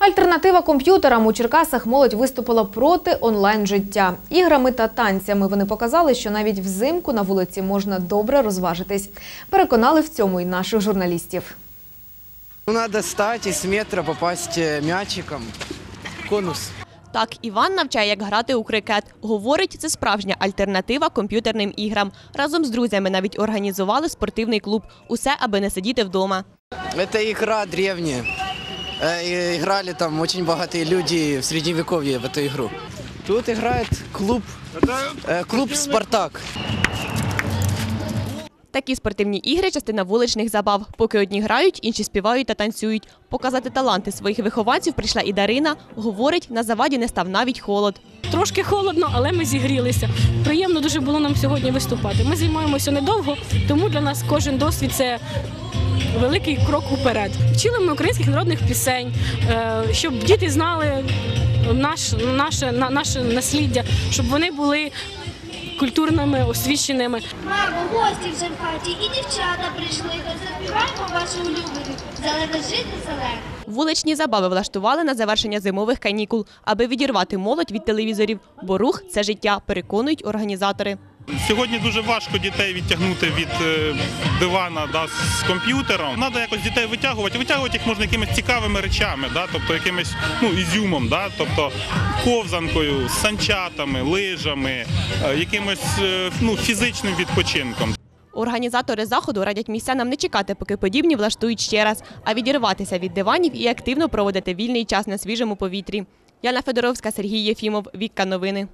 Альтернатива комп'ютерам у Черкасах молодь виступила проти онлайн життя. Іграми та танцями вони показали, що навіть взимку на вулиці можна добре розважитись. Переконали в цьому і наших журналістів. Ну, надо стать и с метра попасть э, мячиком. Конус. Так, Іван навчає, як грати у крикет. Говорить, це справжня альтернатива комп'ютерним іграм. Разом з друзями навіть організували спортивний клуб. Усе, аби не сидіти вдома. Это игра древняя Э, и Играли там очень богатые люди в средневековье в эту игру. Тут играет клуб, э, клуб «Спартак». Такі спортивні ігри частина вуличних забав. Поки одні грають, інші співають та танцюють. Показати таланти своїх вихованців прийшла і Дарина. Говорить, на заваді не став навіть холод. Трошки холодно, але ми зігрілися. Приємно дуже було нам сьогодні виступати. Ми займаємося недовго, тому для нас кожен досвід це великий крок уперед. Вчили ми українських народних пісень, е, щоб діти знали наш, наше, на- наше насліддя, щоб вони були культурними, освіченими. Мамо, гості вже в хаті і дівчата прийшли. Заспіваємо ваші улюблені. Зелено жити зелене. Вуличні забави влаштували на завершення зимових канікул, аби відірвати молодь від телевізорів. Бо рух це життя, переконують організатори. Сьогодні дуже важко дітей відтягнути від е, дивана да, з комп'ютером. Треба якось дітей витягувати. Витягувати їх можна якимись цікавими речами, да, тобто якимось ну, ізюмом, да, тобто ковзанкою, санчатами, лижами, е, якимось е, ну, фізичним відпочинком. Організатори заходу радять містянам не чекати, поки подібні влаштують ще раз, а відірватися від диванів і активно проводити вільний час на свіжому повітрі. Яна Федоровська, Сергій Єфімов, Вікка Новини.